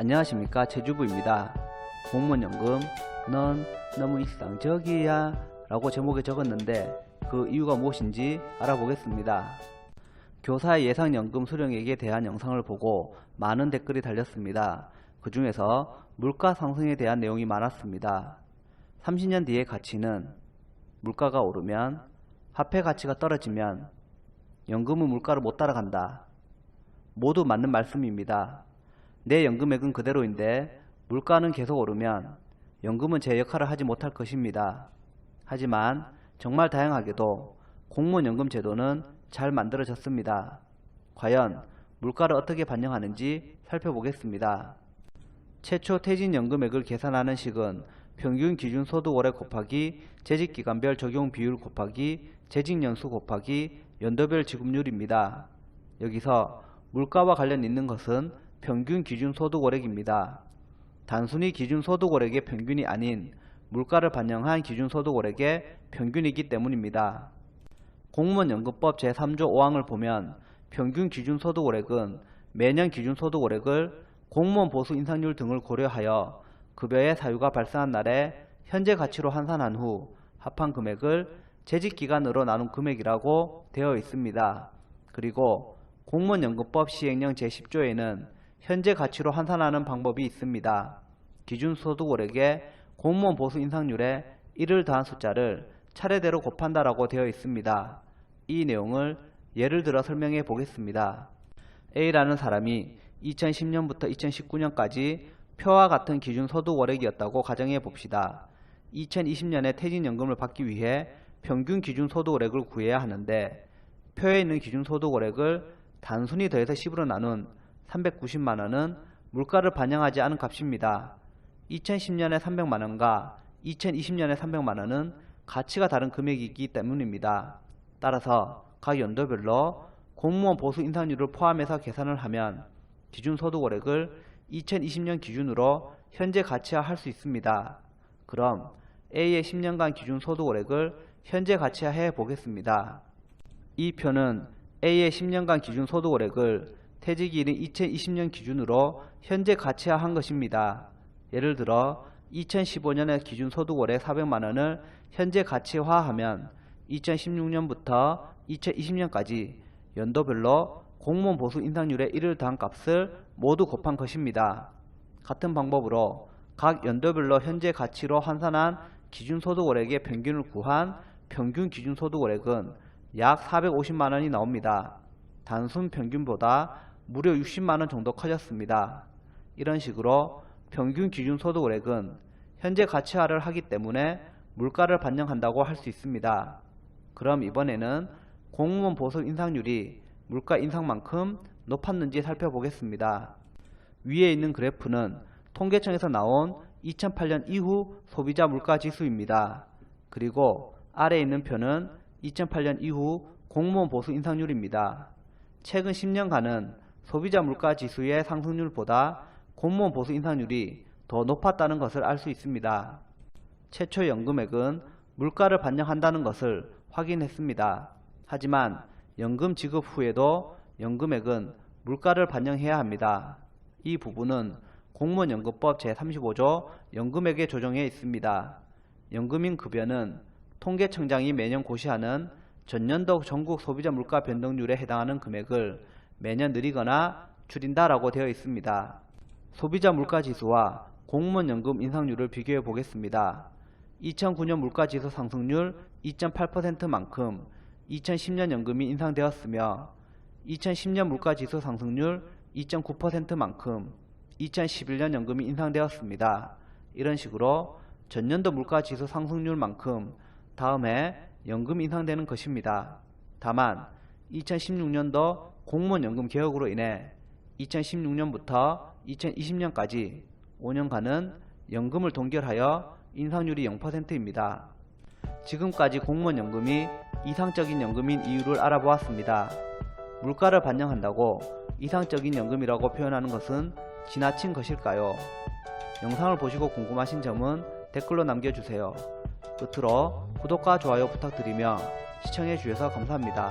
안녕하십니까 제주부입니다. 공무원연금 넌 너무 일상적이야 라고 제목에 적었는데 그 이유가 무엇인지 알아보겠습니다. 교사의 예상연금 수령액에 대한 영상을 보고 많은 댓글이 달렸습니다. 그 중에서 물가 상승에 대한 내용이 많았습니다. 30년 뒤의 가치는 물가가 오르면 화폐 가치가 떨어지면 연금은 물가를 못 따라간다. 모두 맞는 말씀입니다. 내 연금액은 그대로인데 물가는 계속 오르면 연금은 제 역할을 하지 못할 것입니다. 하지만 정말 다양하게도 공무원 연금 제도는 잘 만들어졌습니다. 과연 물가를 어떻게 반영하는지 살펴보겠습니다. 최초 퇴직연금액을 계산하는 식은 평균 기준 소득월에 곱하기 재직기간별 적용 비율 곱하기 재직연수 곱하기 연도별 지급률입니다. 여기서 물가와 관련 있는 것은 평균 기준 소득 월액입니다. 단순히 기준 소득 월액의 평균이 아닌 물가를 반영한 기준 소득 월액의 평균이기 때문입니다. 공무원 연금법 제3조 5항을 보면 평균 기준 소득 월액은 매년 기준 소득 월액을 공무원 보수 인상률 등을 고려하여 급여의 사유가 발생한 날에 현재 가치로 환산한 후 합한 금액을 재직 기간으로 나눈 금액이라고 되어 있습니다. 그리고 공무원 연금법 시행령 제10조에는 현재 가치로 환산하는 방법이 있습니다. 기준 소득월액에 공무원 보수 인상률에 1을 더한 숫자를 차례대로 곱한다라고 되어 있습니다. 이 내용을 예를 들어 설명해 보겠습니다. A라는 사람이 2010년부터 2019년까지 표와 같은 기준 소득 월액이었다고 가정해 봅시다. 2020년에 퇴직연금을 받기 위해 평균 기준 소득 월액을 구해야 하는데 표에 있는 기준 소득 월액을 단순히 더해서 10으로 나눈 390만 원은 물가를 반영하지 않은 값입니다. 2010년에 300만 원과 2020년에 300만 원은 가치가 다른 금액이기 때문입니다. 따라서 각 연도별로 공무원 보수 인상률을 포함해서 계산을 하면 기준 소득 월액을 2020년 기준으로 현재 가치화할 수 있습니다. 그럼 A의 10년간 기준 소득 월액을 현재 가치화해 보겠습니다. 이 표는 A의 10년간 기준 소득 월액을 퇴직일인 2020년 기준으로 현재 가치화한 것입니다. 예를 들어 2015년의 기준 소득 월액 400만원을 현재 가치화하면 2016년부터 2020년까지 연도별로 공무원 보수 인상률의 1을 더한 값을 모두 곱한 것입니다. 같은 방법으로 각 연도별로 현재 가치로 환산한 기준소득월액의 평균을 구한 평균 기준소득월액은 약 450만원이 나옵니다. 단순 평균보다 무려 60만원 정도 커졌습니다. 이런 식으로 평균 기준 소득월액은 현재 가치화를 하기 때문에 물가를 반영한다고 할 수 있습니다. 그럼 이번에는 공무원 보수 인상률이 물가 인상만큼 높았는지 살펴보겠습니다. 위에 있는 그래프는 통계청에서 나온 2008년 이후 소비자 물가 지수입니다. 그리고 아래에 있는 표는 2008년 이후 공무원 보수 인상률입니다. 최근 10년간은 소비자 물가 지수의 상승률보다 공무원 보수 인상률이 더 높았다는 것을 알 수 있습니다. 최초 연금액은 물가를 반영한다는 것을 확인했습니다. 하지만 연금 지급 후에도 연금액은 물가를 반영해야 합니다. 이 부분은 공무원연금법 제35조 연금액에 조정해 있습니다. 연금인 급여는 통계청장이 매년 고시하는 전년도 전국 소비자 물가 변동률에 해당하는 금액을 매년 늘리거나 줄인다라고 되어 있습니다. 소비자 물가 지수와 공무원 연금 인상률을 비교해 보겠습니다. 2009년 물가 지수 상승률 2.8%만큼 2010년 연금이 인상되었으며 2010년 물가 지수 상승률 2.9%만큼 2011년 연금이 인상되었습니다. 이런 식으로 전년도 물가 지수 상승률만큼 다음해 연금 인상되는 것입니다. 다만 2016년도 공무원 연금 개혁으로 인해 2016년부터 2020년까지 5년간은 연금을 동결하여 인상률이 0%입니다. 지금까지 공무원 연금이 이상적인 연금인 이유를 알아보았습니다. 물가를 반영한다고 이상적인 연금이라고 표현하는 것은 지나친 것일까요? 영상을 보시고 궁금하신 점은 댓글로 남겨주세요. 끝으로 구독과 좋아요 부탁드리며 시청해주셔서 감사합니다.